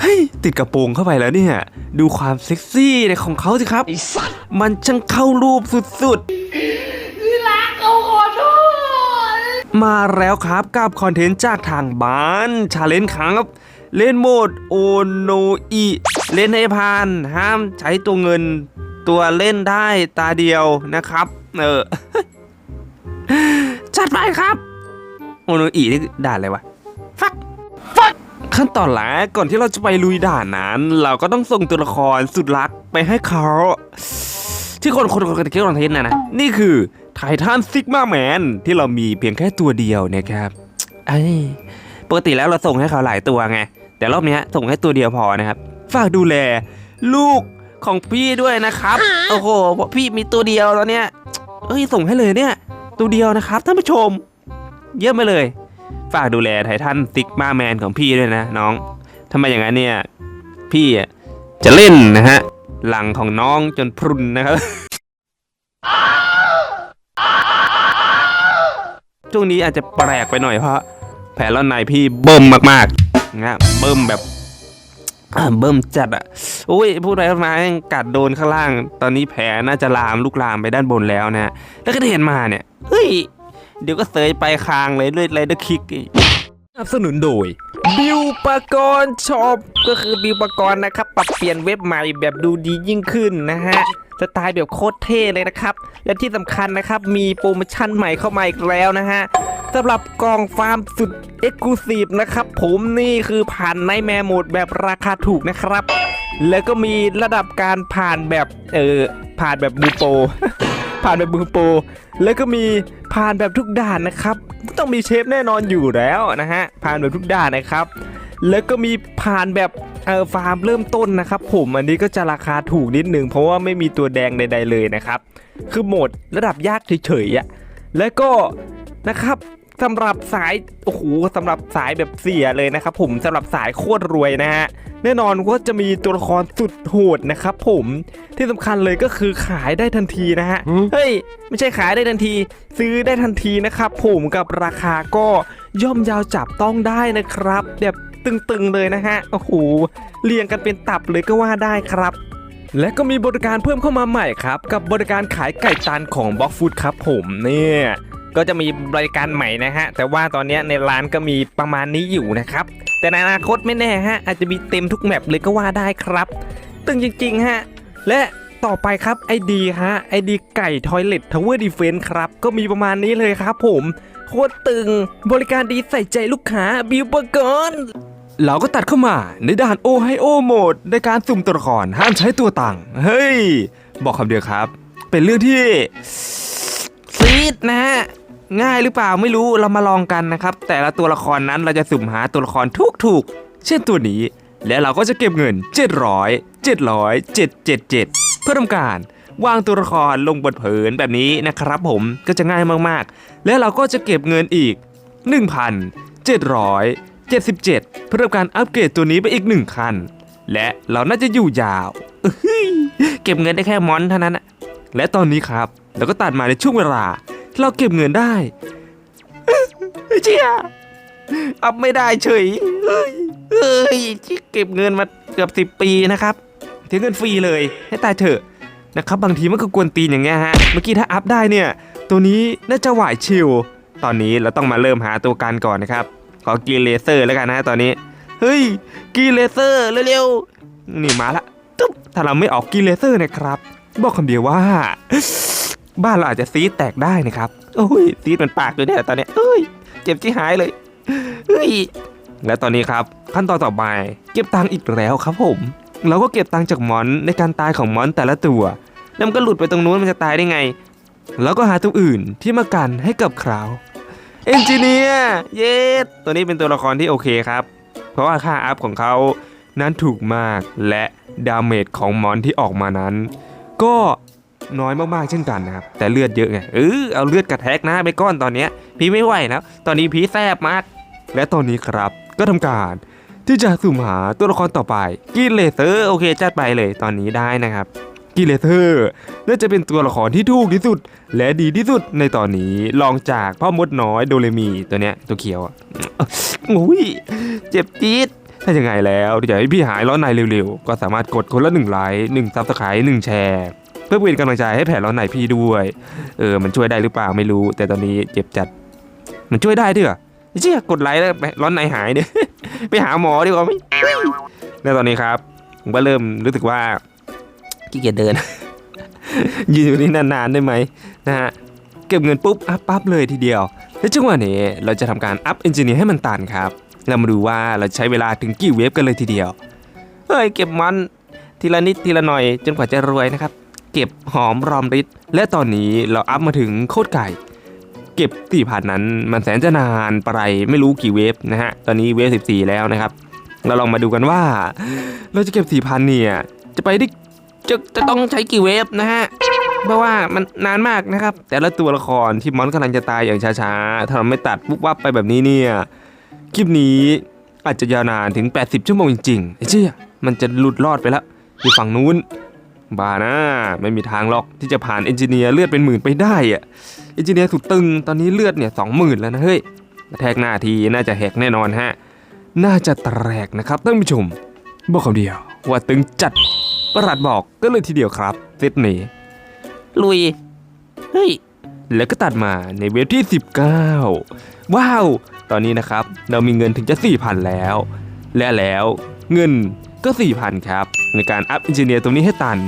เฮ้ยติดกระโปรงเข้าไปแล้วเนี่ย ดูความเซ็กซี่ของเขาสิครับ มันช่างเข้ารูปสุดๆรักเขาขอโทษ มาแล้วครับกับคอนเทนต์จากทางบ้านชาเลนจ์ครับ เล่นโหมดโอโนอีเล่นให้พาน ห้ามใช้ตัวเงินตัวเล่นได้ตาเดียวนะครับ เออจัดไปครับ โอโนอีนี่ด่านอะไรวะฟักฟัก ขั้นตอนแรกก่อนที่เราจะไปลุยด่านนั้น เราก็ต้องส่งตัวละครสุดรักไปให้เขาที่คนคนคนกันเกี่ยวกับเทนนะนะนี่คือไททันซิกมาแมนที่เรามีเพียงแค่ตัวเดียวนะครับไอ้ยปกติแล้วเราส่งให้เขาหลายตัวไง แต่รอบเนี้ยส่งให้ตัวเดียวพอนะครับ ฝากดูแล ลูกของพี่ด้วยนะครับ โอ้โหเพราะพี่มีตัวเดียวแล้วเนี่ยเอ้ยส่งให้เลยเนี่ย ตัวเดียวนะครับท่านผู้ชม เยี่ยมไปเลย ฝากดูแลไททันซิกมาแมนของพี่ด้วยนะน้องทำไมอย่างนั้นเนี่ย พี่จะเล่นนะฮะ หลังของน้องจนพรุนนะครับช่วงนี้อาจจะแปลกไปหน่อยเพราะ แผลร้อนในพี่เบิ่มมากๆนะฮะเบิ่มแบบเบิ่มจัดอะโอ้ยพูดอะไรมากัดโดนข้างล่าง ตอนนี้แผลน่าจะลามลุกลามไปด้านบนแล้วนะแล้วก็เห็นมาเนี่ยเฮ้ย เดี๋ยวก็เสยไปคางเลยด้วยไรเดอร์คิกสนับสนุนโดย บิวปกรณ์ช็อปก็คือบิวปกรณ์นะครับ ปรับเปลี่ยนเว็บใหม่แบบดูดียิ่งขึ้นนะฮะสไตล์แบบโคตรเท่เลยนะครับ และที่สำคัญนะครับ มีโปรโมชั่นใหม่เข้ามาอีกแล้วนะฮะสำหรับกล่องฟาร์มสุดเอ็กซ์คลูซีฟนะครับ ผมนี่คือผ่านในแมโหมดแบบราคาถูกนะครับ แล้วก็มีระดับการผ่านแบบ เออผ่านแบบบูโป ผ่านแบบบูโปรแล้วก็มีผ่านแบบทุกด่านนะครับ ต้องมีเชฟแน่นอนอยู่แล้วนะฮะผ่านแบบทุกด่านนะครับ แล้วก็มีผ่านแบบเออฟาร์มเริ่มต้นนะครับ ผมอันนี้ก็จะราคาถูกนิดหนึ่งเพราะว่าไม่มีตัวแดงใด ๆเลยนะครับ คือโหมดระดับยากเฉยๆอะแล้วก็นะครับ สำหรับสายโอ้โหสำหรับสายแบบเสียเลยนะครับผมสำหรับสายโคตรรวยนะฮะแน่นอนว่าจะมีตัวละครสุดโหดนะครับผมที่สำคัญเลยก็คือขายได้ทันทีนะฮะเฮ้ยไม่ใช่ขายได้ทันที ซื้อได้ทันทีนะครับผมกับราคาก็ย่อมยาวจับต้องได้นะครับ แบบตึงๆเลยนะฮะโอ้โหเรียงกันเป็นตับเลยก็ว่าได้ครับและก็มีบริการเพิ่มเข้ามาใหม่ครับ กับบริการขายไก่ตันของบล็อกฟูดครับผมเนี่ย ก็จะมีบริการใหม่นะฮะ แต่ว่าตอนนี้ในร้านก็มีประมาณนี้อยู่นะครับ แต่ในอนาคตไม่แน่ฮะ อาจจะมีเต็มทุกแมปเลยก็ว่าได้ครับ ตึงจริงๆฮะ และต่อไปครับไอดีฮะไอดีไก่ทอยเล t ทาวเวอร์ดีเฟนครับ ก็มีประมาณนี้เลยครับผมโคตรตึงบริการดีใส่ใจลูกค้าบิวเบอร์กอนเราก็ตัดเข้ามาในด่านโอไฮโอโหมดในการสุ่มตัวละครห้ามใช้ตัวตังเฮ้ย บอกคำเดียวครับ เป็นเรื่องที่ซีดนะฮะ ง่ายหรือเปล่าไม่รู้เรามาลองกันนะครับ แต่ละตัวละครนั้นเราจะสุ่มหาตัวละครทุกถูกๆ เช่นตัวนี้ และเราก็จะเก็บเงิน 700 700 777 เพื่อทำการวางตัวละครลงบนผืนแบบนี้นะครับผมก็จะง่ายมากๆ และเราก็จะเก็บเงินอีก 1,777 เพื่อทำการอัปเกรดตัวนี้ไปอีก 1 คัน และเราน่าจะอยู่ยาวเก็บเงินได้แค่มอนเท่านั้นและตอนนี้ครับเราก็ตัดมาในช่วงเวลา เราเก็บเงินได้เชี่ยอัพไม่ได้เฉยเฮ้ยเฮ้ยที่เก็บเงินมาเกือบสิบปีนะครับเสียเงินฟรีเลยให้ตายเถอะนะครับบางทีมันก็กวนตีนอย่างเงี้ยฮะเมื่อกี้ถ้าอัพได้เนี่ย ตัวนี้น่าจะไหวชิลตอนนี้เราต้องมาเริ่มหาตัวกันก่อนนะครับ ขอกีเลเซอร์แล้วกันนะตอนนี้เฮ้ยกีเลเซอร์เร็วๆนี่มาละตึ๊บถ้าเราไม่ออกกีเลเซอร์นะครับ บอกคำเดียวว่า บ้านเราอาจจะซีดแตกได้นะครับโอ้ยซีดมันปากเลยเนี่ยตอนเนี้ยเอ้ยเจ็บที่หายเลยเฮ้ยและตอนนี้ครับขั้นตอนต่อไปเก็บตังค์อีกแล้วครับผม เราก็เก็บตังค์จากมอนในการตายของมอนแต่ละตัวแล้วมันก็หลุดไปตรงนู้นมันจะตายได้ไง แล้วก็หาตัวอื่นที่มากันให้กับคราวเอนจิเนียร์เยสตัวนี้เป็นตัวละครที่โอเคครับ เพราะว่าค่าอัพของเขานั้นถูกมากและดาเมจของมอนที่ออกมานั้น ก็ น้อยมากๆเช่นกันนะครับแต่เลือดเยอะไงเออเอาเลือดกระแทกหน้าไปก้อนตอนเนี้ยพี่ไม่ไหวแล้วตอนนี้พี่แซบมาก และตอนนี้ครับก็ทำการที่จะสุ่มหาตัวละครต่อไปกินเลเซอร์โอเคจัดไปเลยตอนนี้ได้นะครับกิกี้เลเทอร์น่าจะเป็นตัวละครที่ถูกที่สุด และดีที่สุดในตอนนี้ลองจากพ่อมดน้อยโดเรมีตัวเนี้ยตัวเขียวอะอุ้ยเจ็บจี๊ดถ้าอยังไงแล้วอยากให้พี่หายร้อนในเร็วๆ ก็สามารถกดคนละหนึ่งไลค์หนึ่งซับสไครต์หนึ่งแชร์ เพื่อเป็นกำลังใจให้แผลร้อนในพี่ด้วย เออ มันช่วยได้หรือเปล่าไม่รู้ แต่ตอนนี้เจ็บจัด มันช่วยได้ด้วยเหรอเชี่ยกดไลค์แล้วร้อนในหายเนี่ยไปหาหมอดีกว่าไหมแล้วตอนนี้ครับ ผมก็เริ่มรู้สึกว่าขี้เกียจเดิน ยืนอยู่นี่นานๆได้ไหมนะฮะเก็บเงินปุ๊บอัพปั๊บเลยทีเดียว และจังหวะนี้เราจะทำการอัพเอนจิเนียร์ให้มันตันครับเรามาดูว่าเราใช้เวลาถึงกี่เวฟกันเลยทีเดียวเฮ้ยเก็บมันทีละนิดทีละหน่อยจนกว่าจะรวยนะครับ เก็บหอมรอมริดและตอนนี้เราอัพมาถึงโคตรไก่ เก็บสี่พันนั้นมันแสนจะนานไปไม่รู้กี่เวฟนะฮะตอนนี้เวฟ14แล้วนะครับ เราลองมาดูกันว่า เราจะเก็บสี่พันเนี่ยจะไปได้จะจะต้องใช้กี่เวฟนะฮะเพราะว่ามันนานมากนะครับ แต่ละตัวละครที่มอนกำลังจะตายอย่างช้าๆถ้าเราไม่ตัดปุ๊บวับไปแบบนี้เนี่ยคลิปนี้อาจจะยาวนานถึง 80 ชั่วโมงจริงๆไอ้เชี่ยมันจะหลุดรอดไปแล้วอยู่ฝั่งนู้น บ้านะไม่มีทางหรอกที่จะผ่านเอนจิเนียร์เลือดเป็นหมื่นไปได้อะเอนจิเนียร์สุดตึงตอนนี้เลือดเนี่ยสองหมื่นแล้วนะเฮ้ยแทกหน้าทีน่าจะแหกแน่นอนฮะ น่าจะแตกนะครับท่านผู้ชม บอกคำเดียว ว่าตึงจัดประหลัดบอกก็เลยทีเดียวครับเซตนี้ลุย เฮ้ย แล้วก็ตัดมาในเวฟที่ 19 ว้าว ตอนนี้นะครับ เรามีเงินถึงจะ4,000แล้ว และแล้วเงิน ก็ 4,000 ครับ ในการอัพอินเจเนียร์ตรงนี้ให้ตัน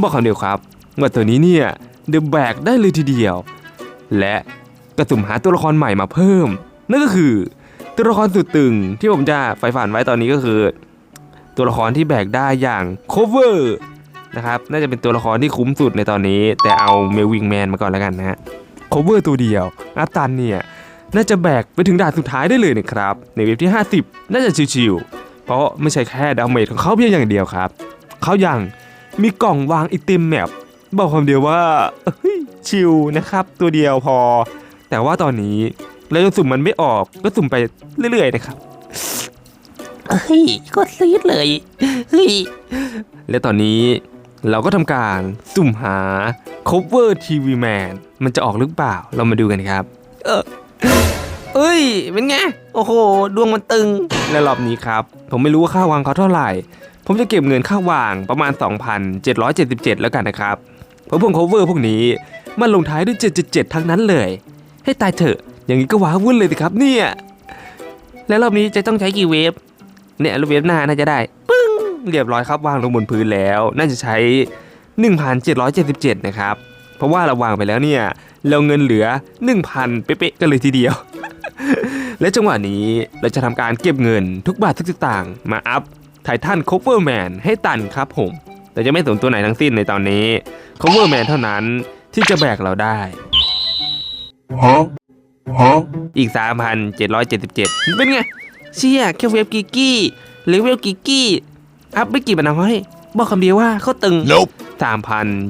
บอกคำเดียวครับ ว่าตัวนี้เนี่ยเดือะแบกได้เลยทีเดียว และกระสุ่มหาตัวละครใหม่มาเพิ่ม นั่นก็คือตัวละครสุดตึงที่ผมจะใฝ่ฝันไว้ตอนนี้ก็คือ ตัวละครที่แบกได้อย่างโคเวอร์นะครับน่าจะเป็นตัวละครที่คุ้มสุดในตอนนี้ แต่เอาเมลวิงแมนมาก่อนแล้วกันนะฮะโคเวอร์ตัวเดียวอัพตันเนี่ยน่าจะแบกไปถึงด่านสุดท้ายได้เลยนะครับในเว็บที่ 50 น่าจะชิวๆ เพราะไม่ใช่แค่ดาเมจของเขาเพียงอย่างเดียวครับ เขายังมีกล่องวางไอติมแมปบอกคำเดียวว่าเอ้ยชิลนะครับตัวเดียวพอ แต่ว่าตอนนี้เราจะสุ่มมันไม่ออกก็สุ่มไปเรื่อยๆนะครับเฮ้ยก็ซีดเลยเฮ้ยและตอนนี้เราก็ทำการสุ่มหา cover TV man มันจะออกหรือเปล่าเรามาดูกันครับ เออ เอ้ย เป็นไง โอ้โห ดวงมันตึง และรอบนี้ครับ ผมไม่รู้ว่าค่าวางเขาเท่าไหร่ ผมจะเก็บเงินค่าวางประมาณ 2,777 แล้วกันนะครับ เพราะพวก cover พวกนี้ มันลงท้ายด้วย 777 ทั้งนั้นเลย ให้ตายเถอะ อย่างนี้ก็ว้าวุ่นเลยสิครับเนี่ย แล้วรอบนี้จะต้องใช้กี่เวฟ เนี่ยรูเวฟหน้าน่าจะได้ ปึ้ง เรียบร้อยครับวางลงบนพื้นแล้ว น่าจะใช้ 1,777 นะครับ เพราะว่าเราวางไปแล้วเนี่ย เราเงินเหลือ 1,000 เป๊ะๆกันเลยทีเดียว และจังหวะนี้เราจะทำการเก็บเงินทุกบาททุกสตางค์มาอัพไททันค o เวอร์แมนให้ตันครับผม แต่จะไม่สนตัวไหนทั้งสิ้นในตอนนี้ค o เวอร์แมนเท่านั้นที่จะแบกเราได้ Huh? Huh? อีก 3,777 เป็นไง เชี่ยแค่เวฟกิกกี้หรือเวฟกิกกี้ อัพไม่กี่บาทน้อยบอกคำเดียวว่าเขาตึง Nope.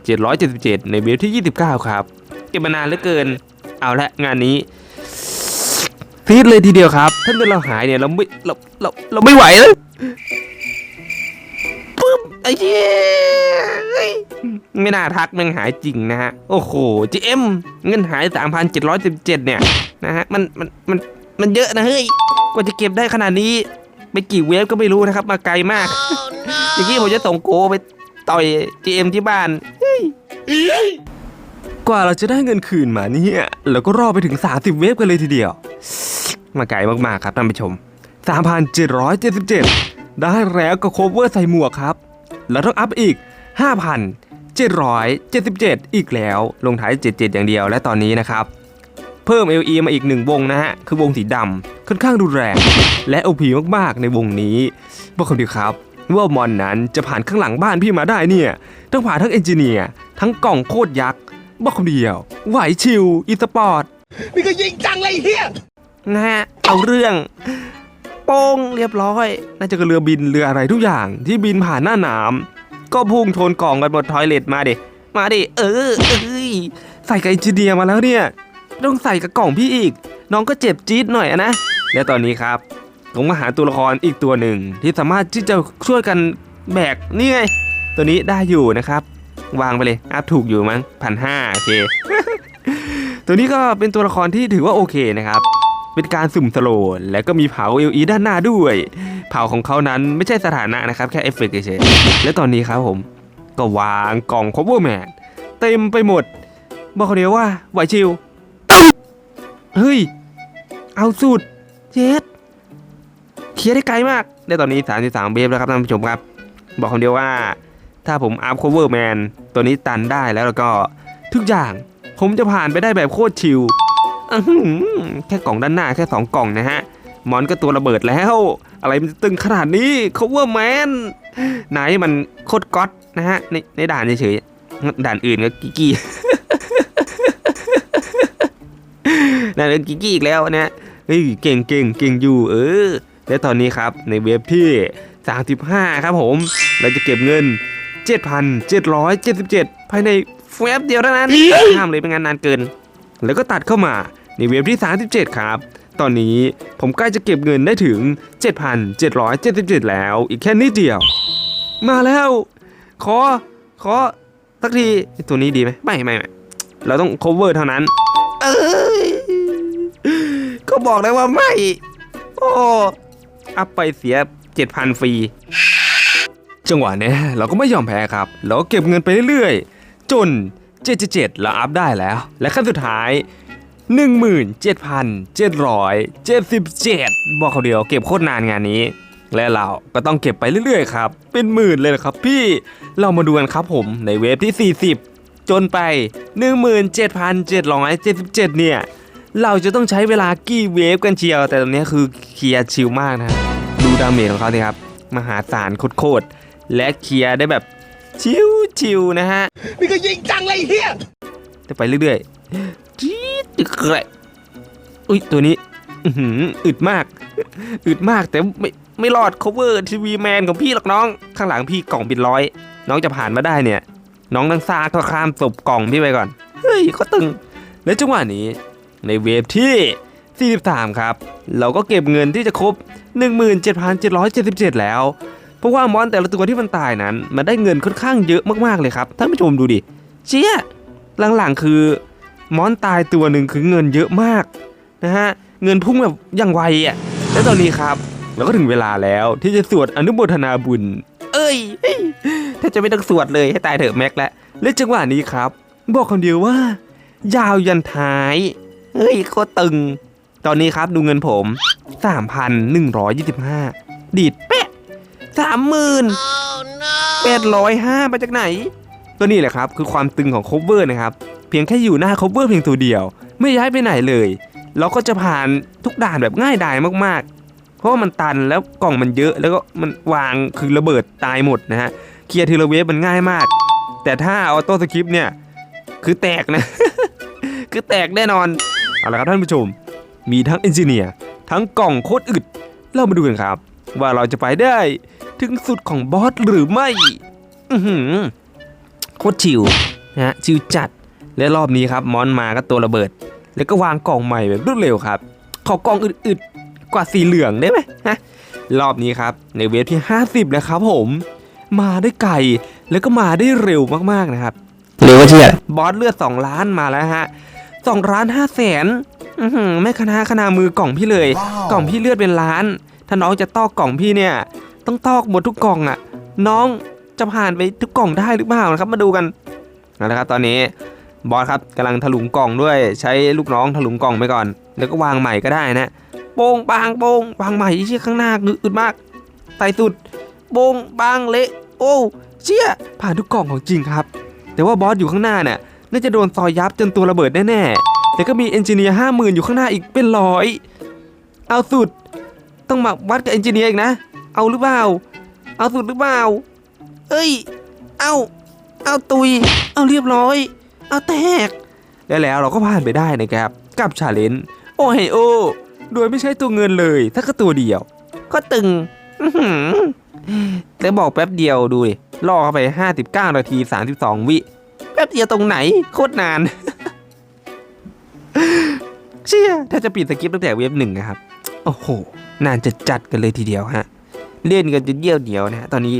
3,777 ในเวฟที่ 29 ครับ เก็บมานานเหลือเกิน เอาละงานนี้ ฟีดเลยทีเดียวครับ ถ้าเกิดเราหายเนี่ยเราไม่เราเราเราไม่ไหวแล้วปึ๊บไอ้เหี้ยเฮ้ยไม่น่าทักมันหายจริงนะฮะ โอ้โห GM เงินหาย3,717เนี่ยนะฮะมันมันมันมันเยอะนะเฮ้ยกว่าจะเก็บได้ขนาดนี้ไปกี่เวฟก็ไม่รู้นะครับ มาไกลมากอย่างนี้ผมจะส่งโกไปต่อย GM ที่บ้านกว่าเราจะได้เงินคืนมาเนี่ยเราก็รอไปถึง 30 เวฟกันเลยทีเดียว มาไกลมากๆครับท่านผู้ชม 3,777 ได้แล้วก็โคเวอร์ใส่หมวกครับ แล้วต้องอัพอีก 5,777 อีกแล้ว ลงท้าย 77 อย่างเดียวและตอนนี้นะครับ เพิ่ม LE มาอีกหนึ่งวงนะฮะ คือวงสีดำค่อนข้างรุนแรง และ OP มากๆ ในวงนี้บอกคำเดียวครับว่ามอนนั้นจะผ่านข้างหลังบ้านพี่มาได้เนี่ยต้องผ่านทั้งเอนจิเนียร์ทั้งกล่องโคตรยักษ์บอกคำเดียว ไหวชิวอีสปอร์ตนี่ก็ยิงจังเลยเฮีย นะฮะเอาเรื่องโป้งเรียบร้อย น่าจะกระเรือบินเรืออะไรทุกอย่างที่บินผ่านหน้าหนามก็พุ่งชนกล่องกันหมดทอยเลทมาดิมาดิเออเอ้ยใส่กับเอนจิเนียร์มาแล้วเนี่ยต้องใส่กับกล่องพี่อีก น้องก็เจ็บจี๊ดหน่อยอะนะ และตอนนี้ครับผมมาหาตัวละครอีกตัวหนึ่งที่สามารถที่จะช่วยกันแบกนี่ไงตัวนี้ได้อยู่นะครับ วางไปเลยอัพถูกอยู่มั้งพันห้าโอเค ตัวนี้ก็เป็นตัวละครที่ถือว่าโอเคนะครับ เป็นการสุ่มสโลว์และก็มีเผาเอลีด้านหน้าด้วย เผาของเขานั้นไม่ใช่สถานะนะครับ แค่เอฟเฟกต์เฉยๆและตอนนี้ครับผมก็วางกล่อง cover man เต็มไปหมด บอกเขาเดียวว่าไหวชิวเฮ้ย เอาสุดเจ็ดเคลียร์ได้ไกลมาก ได้ตอนนี้ 33 เบฟแล้วครับท่านผู้ชมครับ บอกคำเดียวว่า ถ้าผมอัพ cover man ตัวนี้ตันได้แล้วแล้วก็ทุกอย่างผมจะผ่านไปได้แบบโคตรชิล แค่กล่องด้านหน้าแค่ 2 กล่องนะฮะมอนก็ตัวระเบิดแล้ว อะไรมันจะตึงขนาดนี้ cover man ไหนมันโคตรก๊อตนะฮะในในด่านเฉยๆด่านอื่นก็กิกกี้ด่านอื่นกิกกี้อีกแล้วนะเฮ้ยเก่งเก่งเก่งอยู่เออและตอนนี้ครับในเว็บที่ 35 ครับผม เราจะเก็บเงิน 7,777 ภายในแวบเดียวเท่านั้นห้ามเลยเป็นงานนานเกิน แล้วก็ตัดเข้ามา ในเว็บที่ 37 ครับ ตอนนี้ผมใกล้จะเก็บเงินได้ถึง 7,777 แล้ว อีกแค่นิดเดียว มาแล้ว ขอ ขอสักทีตัวนี้ดีไหมไม่ไม่ไม่เราต้อง cover เท่านั้น เอ้ยก็บอกแล้วว่าไม่ โอ้อัพไปเสีย 7,000 ฟรี จังหวะเนี้ยเราก็ไม่ยอมแพ้ครับ เราก็เก็บเงินไปเรื่อยๆ จน 777เราอัพได้แล้ว และขั้นสุดท้าย 17,777 บอกเขาเดียวเก็บโคตรนานงานนี้ และเราก็ต้องเก็บไปเรื่อยๆครับ เป็นหมื่นเลยนะครับพี่เรามาดูกันครับผมในเวฟที่ 40 จนไป 17,777 เนี่ย เราจะต้องใช้เวลากี่เวฟกันเชียว แต่ตอนนี้คือเคลียร์ชิลมากนะดูดาเมจของเขาสิครับ มหาศาลโคตรๆและเคลียร์ได้แบบชิวๆนะฮะ นี่ก็ยิงจังเลยไอ้เฮียจะไปเรื่อยๆ จี๊ดตึกลอุ้ยตัวนี้อึดมาก อึดมากแต่ไม่ไม่รอด cover ทีวีแมนของพี่หรอกน้อง ข้างหลังพี่กล่องปิดร้อย น้องจะผ่านมาได้เนี่ย น้องต้งซาก็ข้ามศพกล่องพี่ไปก่อน เฮ้ยก็ตึงและจังหวะนี้ ในเวฟที่ 43 ครับ เราก็เก็บเงินที่จะครบ 17,777 แล้ว เพราะว่ามอนแต่ละตัวที่มันตายนั้น มันได้เงินค่อนข้างเยอะมากๆเลยครับ ท่านผู้ชมดูดิ เชี่ยหลังๆคือ มอนตายตัวหนึ่งคือเงินเยอะมากนะฮะเงินพุ่งแบบอย่างไวอะและตอนนี้ครับเราก็ถึงเวลาแล้วที่จะสวดอนุโมทนาบุญ เอ้ยเฮ้ยถ้าจะไม่ต้องสวดเลยให้ตายเถอะแม็กแล้วและจังหวะนี้ครับ บอกคนเดียวว่า ยาวยันท้ายเฮ้ยโคตรตึง ตอนนี้ครับดูเงินผม 3,125 ดีดเป๊ะสามหมื่นแปดร้อยห้ามาจากไหนตัวนี้แหละครับ คือความตึงของ cover นะครับ เพียงแค่อยู่หน้า cover เพียงตัวเดียว ไม่ย้ายไปไหนเลย เราก็จะผ่านทุกด่านแบบง่ายดายมากๆ เพราะว่ามันตันแล้วกล่องมันเยอะแล้วก็มันวางคือระเบิดตายหมดนะฮะเคลียร์ทีละเวฟมันง่ายมาก แต่ถ้าออโต้สคริปต์เนี่ยคือแตกนะ คือแตกแน่นอนเอาละครับท่านผู้ชม มีทั้งเอนจิเนียร์ทั้งกล่องโคตรอึด เรามาดูกันครับ ว่าเราจะไปได้ถึงสุดของบอสหรือไม่ อือหือโคตรชิวนะฮะชิวจัด และรอบนี้ครับมอนมาก็ตัวระเบิด แล้วก็วางกล่องใหม่แบบรวดเร็วครับ ขอกล่องอึดๆกว่าสีเหลืองได้ไหมฮะรอบนี้ครับในเวฟที่ 50แล้วครับผม มาได้ไกลแล้วก็มาได้เร็วมากๆนะครับเร็วเชียบอสเลือด 2 ล้านมาแล้วฮะ2ล้าน5แสนอื้อหือไม่คณะขนามือกล่องพี่เลย กล่องพี่เลือดเป็นล้าน ถ้าน้องจะตอกกล่องพี่เนี่ย ต้องตอกหมดทุกกล่องอะ่ะ น้องจะผ่านไปทุกกล่องได้หรือเปล่านะครับ มาดูกันเอาละครับตอนนี้ บอสครับกำลังถลุงกล่องด้วยใช้ลูกน้องถลุงกล่องไปก่อน แล้วก็วางใหม่ก็ได้นะโป้งปางโป้งวางใหม่เชี่ยข้างหน้าอึดมากไต่สุดโป้งปางเละโอ้เชี่ยผ่านทุกกล่องของจริงครับ แต่ว่าบอสอยู่ข้างหน้าเนี่ยน่าจะโดนซอยยับจนตัวระเบิดแน่ๆแต่ก็มีเอนจิเนียร์ห้าหมื่นอยู่ข้างหน้าอีกเป็นร้อยเอาสุด ต้องมาวัดกับเอนจิเนียร์อีกนะ เอาหรือเปล่าเอาสุดหรือเปล่าเอ้ย เอาเอาตุย เอาเรียบร้อย เอาแตก แล้วแล้วเราก็ผ่านไปได้นะครับ กับชาเลนจ์โอไฮโอ โดยไม่ใช้ตัวเงินเลยถ้าก็ตัวเดียว ก็ตึงอื้อหือแต่บอกแป๊บเดียวดูดิล่อเข้าไป 59 นาที 32 วิ แป๊บเดียวตรงไหน โคตรนาน เชี่ย ถ้าจะปิดสกิปตั้งแต่เว็บหนึ่งนะครับ โอ้โห นานจะจัดกันเลยทีเดียวฮะ เล่นกันจนเยี่ยวเหนียวนะฮะตอนนี้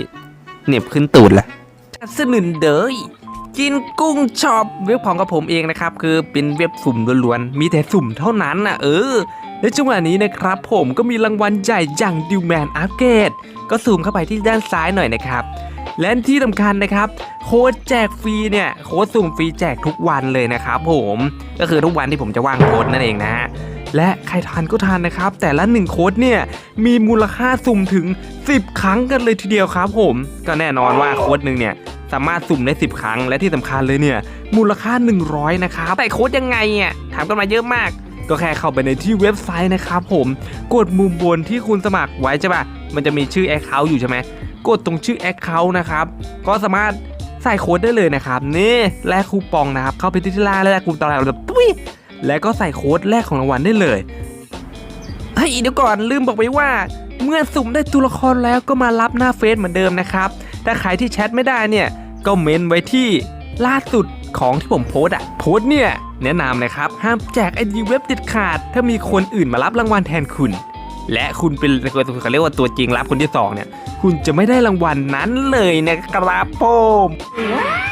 เหน็บขึ้นตูดละสนุนเดย กินกุ้งช็อปเว็บของกับผมเองนะครับ คือเป็นเว็บสุ่มล้วนๆ มีแต่สุ่มเท่านั้นนะเออ ในจังหวะนี้นะครับ ผมก็มีรางวัลใหญ่อย่างดิวแมนอัปเกรดก็ซูมเข้าไปที่ด้านซ้ายหน่อยนะครับ และที่สำคัญนะครับ โค้ดแจกฟรีเนี่ย โค้ดสุ่มฟรีแจกทุกวันเลยนะครับ ผม ก็คือทุกวันที่ผมจะว่างโค้ดนั่นเองนะฮะและใครทานก็ทานนะครับ แต่ละหนึ่งโค้ดเนี่ยมีมูลค่าสุ่มถึง 10 ครั้งกันเลยทีเดียวครับ ผม ก็แน่นอนว่าโค้ดหนึ่งเนี่ย สามารถสุ่มได้ 10 ครั้ง และที่สำคัญเลยเนี่ย มูลค่า 100 นะครับแต่โค้ดยังไงอะถามกันมาเยอะมาก ก็แค่เข้าไปในที่เว็บไซต์นะครับผมกดมุมบนที่คุณสมัครไว้ใช่ปะมันจะมีชื่อ Account อยู่ใช่ไหมกดตรงชื่อ Account นะครับก็สามารถใส่โค้ดได้เลยนะครับนี่แลกคูปองนะครับเข้าไปที่ที่ล่างแลกคูปองเราแบบตุ้ยแล้วก็ใส่โค้ดแลกของรางวัลได้เลยเฮ้ยเดี๋ยวก่อนลืมบอกไปว่า เมื่อสุ่มได้ตัวละครแล้วก็มารับหน้าเฟซเหมือนเดิมนะครับ ถ้าใครที่แชทไม่ได้เนี่ย ก็เมนไว้ที่ล่าสุดของที่ผมโพสอะโพสเนี่ย แนะนำนะครับ ห้ามแจกไอดีเว็บเด็ดขาด ถ้ามีคนอื่นมารับรางวัลแทนคุณ และคุณเป็นเขาเรียกว่าตัวจริงรับคนที่สองเนี่ย คุณจะไม่ได้รางวัลนั้นเลยนะครับผม